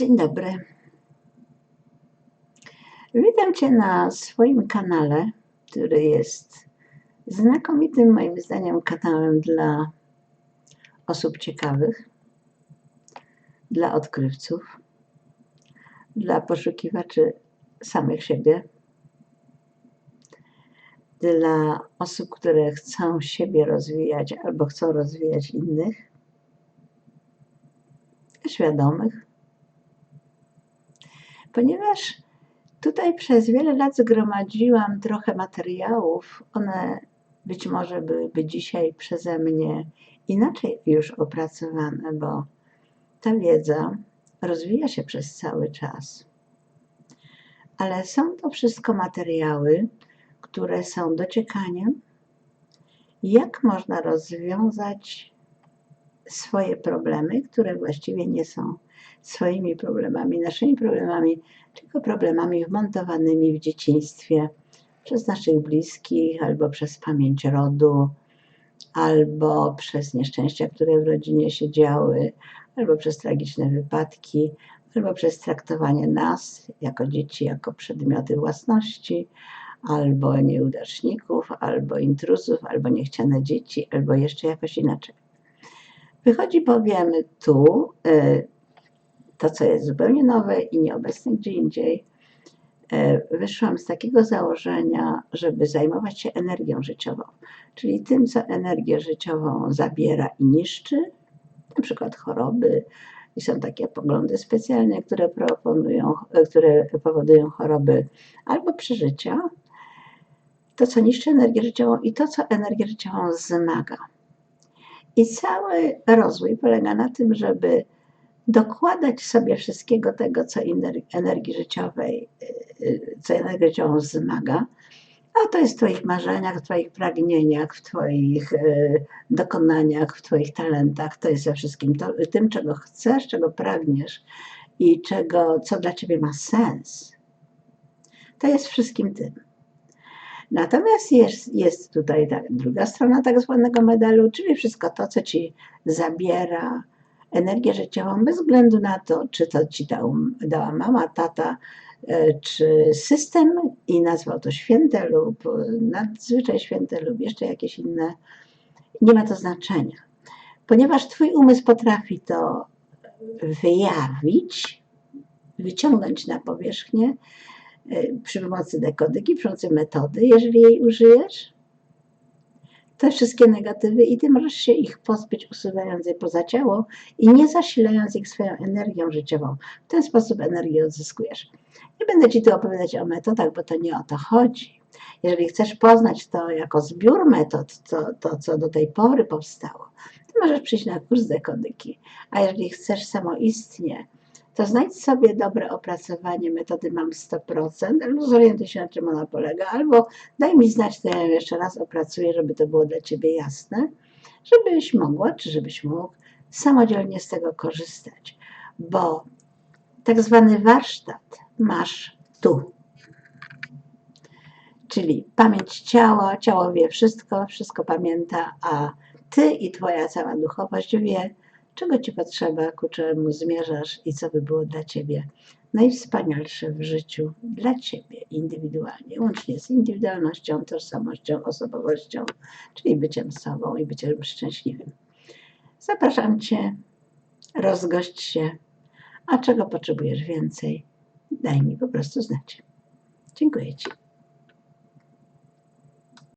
Dzień dobry. Witam Cię na swoim kanale, który jest znakomitym, moim zdaniem, kanałem dla osób ciekawych, dla odkrywców, dla poszukiwaczy samych siebie, dla osób, które chcą siebie rozwijać albo chcą rozwijać innych, świadomych ponieważ tutaj przez wiele lat zgromadziłam trochę materiałów, one być może byłyby dzisiaj przeze mnie inaczej już opracowane, bo ta wiedza rozwija się przez cały czas. Ale są to wszystko materiały, które są dociekaniem, jak można rozwiązać swoje problemy, które właściwie nie są swoimi problemami, naszymi problemami, tylko problemami wmontowanymi w dzieciństwie przez naszych bliskich, albo przez pamięć rodu, albo przez nieszczęścia, które w rodzinie się działy, albo przez tragiczne wypadki, albo przez traktowanie nas jako dzieci, jako przedmioty własności, albo nieudaczników, albo intruzów, albo niechciane dzieci, albo jeszcze jakoś inaczej. Wychodzi bowiem tu, y, to, co jest zupełnie nowe i nieobecne gdzie indziej, e, wyszłam z takiego założenia, żeby zajmować się energią życiową, czyli tym, co energię życiową zabiera i niszczy, na przykład choroby. I są takie poglądy specjalne, które, proponują, które powodują choroby albo przeżycia, to, co niszczy energię życiową i to, co energię życiową wzmaga. I cały rozwój polega na tym, żeby dokładać sobie wszystkiego tego, co energii życiowej, y, y, co energię życiową wzmaga, a to jest w Twoich marzeniach, w Twoich pragnieniach, w Twoich y, dokonaniach, w Twoich talentach, to jest ze wszystkim to, tym, czego chcesz, czego pragniesz i czego, co dla Ciebie ma sens. To jest wszystkim tym. Natomiast jest, jest tutaj ta druga strona tak zwanego medalu, czyli wszystko to, co Ci zabiera energię życiową bez względu na to, czy to ci dał, dała mama, tata, e, czy system i nazwał to święte lub nadzwyczaj święte lub jeszcze jakieś inne. Nie ma to znaczenia. Ponieważ Twój umysł potrafi to wyjawić, wyciągnąć na powierzchnię e, przy pomocy dekodyki, przy pomocy metody, jeżeli jej użyjesz, te wszystkie negatywy i ty możesz się ich pozbyć, usuwając je poza ciało i nie zasilając ich swoją energią życiową. W ten sposób energię odzyskujesz. Nie będę Ci tu opowiadać o metodach, bo to nie o to chodzi. Jeżeli chcesz poznać to jako zbiór metod, to, to co do tej pory powstało, to możesz przyjść na kurs dekodyki. A jeżeli chcesz samoistnie to znajdź sobie dobre opracowanie metody mam 100%, albo zorientuj się na czym ona polega, albo daj mi znać, to ja jeszcze raz opracuję, żeby to było dla Ciebie jasne, żebyś mogła, czy żebyś mógł samodzielnie z tego korzystać. Bo tak zwany warsztat masz tu. Czyli pamięć ciała, ciało wie wszystko, wszystko pamięta, a Ty i Twoja cała duchowość wie, czego Ci potrzeba, ku czemu zmierzasz i co by było dla Ciebie najwspanialsze w życiu dla Ciebie indywidualnie, łącznie z indywidualnością, tożsamością, osobowością, czyli byciem sobą i byciem szczęśliwym. Zapraszam Cię, rozgość się, a czego potrzebujesz więcej, daj mi po prostu znać. Dziękuję Ci.